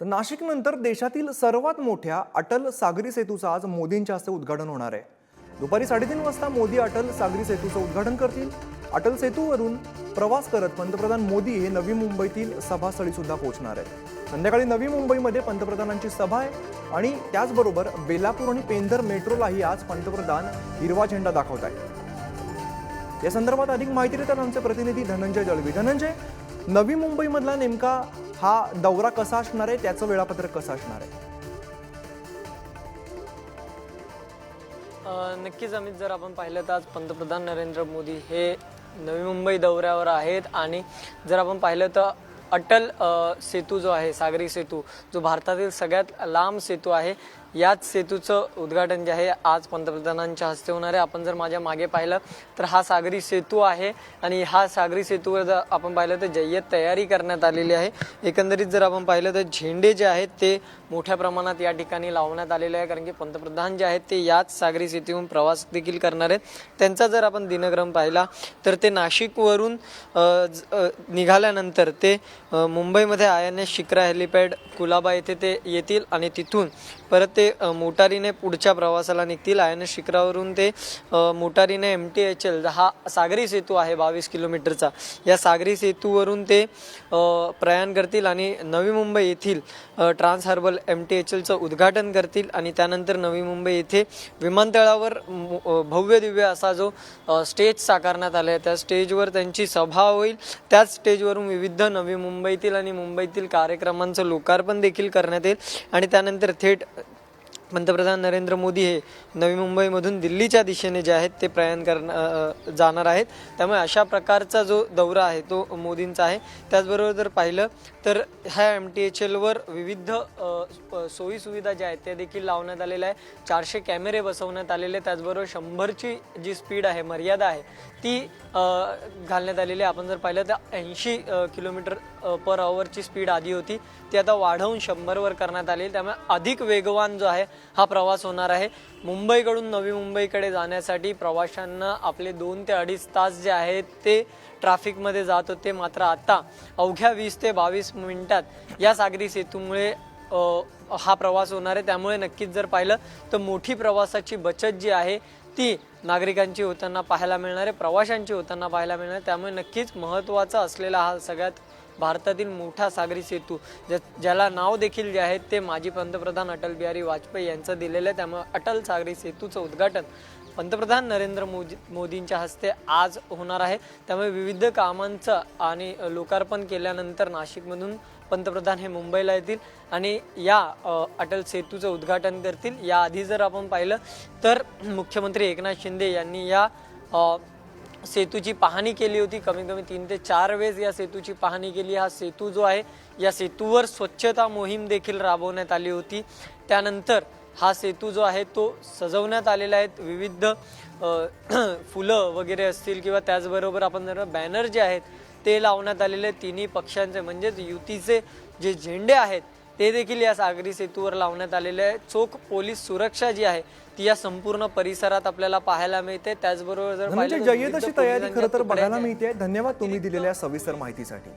तर नाशिकनंतर देशातील सर्वात मोठ्या अटल सागरी सेतूचं आज मोदींच्या हस्ते उद्घाटन होणार आहे. दुपारी साडेतीन वाजता मोदी अटल सागरी सेतूचं उद्घाटन करतील. अटल सेतूवरून प्रवास करत पंतप्रधान मोदी हे नवी मुंबईतील सभास्थळी सुद्धा पोहोचणार आहेत. संध्याकाळी नवी मुंबईमध्ये पंतप्रधानांची सभा आहे आणि त्याचबरोबर बेलापूर आणि पेंधर मेट्रोलाही आज पंतप्रधान हिरवा झेंडा दाखवत आहेत. या संदर्भात अधिक माहिती देतात आमचे प्रतिनिधी धनंजय दळवी धनंजय नवी मुंबईमधला नेमका हा दौरा कसा असणार आहे? त्याचं वेळापत्रक कसं असणार आहे? नक्कीच अमित जर आपण पाहिलं तर आज पंतप्रधान नरेंद्र मोदी हे नवी मुंबई दौऱ्यावर आहेत आणि जर आपण पाहिलं तर अटल सेतू जो आहे सागरी सेतू जो भारतातील सगळ्यात लांब सेतू आहे याच सेतूचं उद्घाटन जे आहे आज पंतप्रधानांच्या हस्ते होणार आहे. आपण जर माझ्या मागे पाहिलं तर हा सागरी सेतू आहे आणि हा सागरी सेतूवर जर आपण पाहिलं तर जय्यत तयारी करण्यात आलेली आहे. एकंदरीत जर आपण पाहिलं तर झेंडे जे आहेत ते मोठ्या प्रमाणात या ठिकाणी लावण्यात आलेले आहे कारण की पंतप्रधान जे आहेत ते याच सागरी सेतूहून प्रवास देखील करणार आहेत. त्यांचा जर आपण दिनक्रम पाहिला तर ते नाशिकवरून ज- निघाल्यानंतर ते मुंबईमध्ये I N S Shikra helipad Colaba येथे ते येतील आणि तिथून परत ते ते मोटारीने पुढच्या प्रवासाला निघतील. आय एन एस शिखरावरून ते मोटारीने एम टी एच एल हा सागरी सेतू आहे बावीस किलोमीटरचा. या सागरी सेतूवरून ते प्रयाण करतील आणि नवी मुंबई येथील trans harbour M T H एलचं उद्घाटन करतील आणि त्यानंतर नवी मुंबई येथे विमानतळावर भव्य दिव्य असा जो स्टेज साकारण्यात आला आहे त्या स्टेजवर त्यांची सभा होईल. त्याच स्टेजवरून विविध नवी मुंबईतील आणि मुंबईतील कार्यक्रमांचं लोकार्पण देखील करण्यात येईल. आणि त्यानंतर थेट पंतप्रधान नरेंद्र मोदी हे नवी मुंबईमधून दिल्लीच्या दिशेने जे आहेत ते प्रयाण करणार जाणार आहेत. त्यामुळे अशा प्रकारचा जो दौरा आहे तो मोदींचा आहे. त्याचबरोबर जर पाहिलं तर ह्या एम टी एच एलवर विविध सोयीसुविधा ज्या आहेत त्या देखील लावण्यात आलेल्या आहे चारशे कॅमेरे बसवण्यात आलेले आहेत. त्याचबरोबर शंभरची जी स्पीड आहे मर्यादा आहे ती घालण्यात आलेली आहे. आपण जर पाहिलं तर ऐंशी किलोमीटर पर आवरची स्पीड आधी होती. ती आता वाढवून शंभरवर करण्यात आली त्यामुळे अधिक वेगवान जो आहे हा प्रवास होणार आहे. मुंबईकडून नवी मुंबईकडे जाण्यासाठी प्रवाशांना आपले दोन ते अडीच तास जे आहेत ते ट्रॅफिकमध्ये जात होते. मात्र आता अवघ्या वीस ते बावीस मिनिटात या सागरी सेतूमुळे हा प्रवास होणार आहे. त्यामुळे नक्कीच जर पाहिलं तर मोठी प्रवासाची बचत जी आहे ती नागरिकांची होताना पाहायला मिळणार आहे प्रवाशांची होताना पाहायला मिळणार आहे. त्यामुळे नक्कीच महत्त्वाचा असलेला हा सगळ्यात भारतातील मोठा सागरी सेतू ज्या ज्याला नाव देखील जे आहे ते माजी पंतप्रधान अटल बिहारी वाजपेयी यांचं दिलेलं आहे. त्यामुळे अटल सागरी सेतूचं उद्घाटन पंतप्रधान नरेंद्र मोदी मोदींच्या हस्ते आज होणार आहे. त्यामुळे विविध कामांचं आणि लोकार्पण केल्यानंतर नाशिकमधून पंतप्रधान हे मुंबईला येतील आणि या अटल सेतूचं उद्घाटन करतील. याआधी जर आपण पाहिलं तर मुख्यमंत्री एकनाथ शिंदे यांनी या सेतूची पाहणी केली होती. कमीत कमी तीन ते चार वेळेस या सेतूची पाहणी केली. हा सेतू जो आहे या सेतूवर स्वच्छता मोहीम देखील राबवण्यात आली होती. त्यानंतर हा सेतू जो आहे तो सजवण्यात आलेला आहे. विविध फुलं वगैरे असतील किंवा त्याचबरोबर आपण जर बॅनर जे आहेत ते लावण्यात आलेले तिन्ही पक्षांचे म्हणजेच युतीचे जे झेंडे आहेत ते देखील या सागरी सेतूवर लावण्यात आलेले आहे. चोख पोलीस सुरक्षा जी आहे ती या संपूर्ण परिसरात आपल्याला पाहायला मिळते. त्याचबरोबर जर म्हणजे पाहिलं तर जय्यत विविध अशी तयारी पोलिसांच्या खरं तर तुकड्या बघायला ज्या मिळते. धन्यवाद तुम्ही दिलेल्या सविस्तर माहितीसाठी.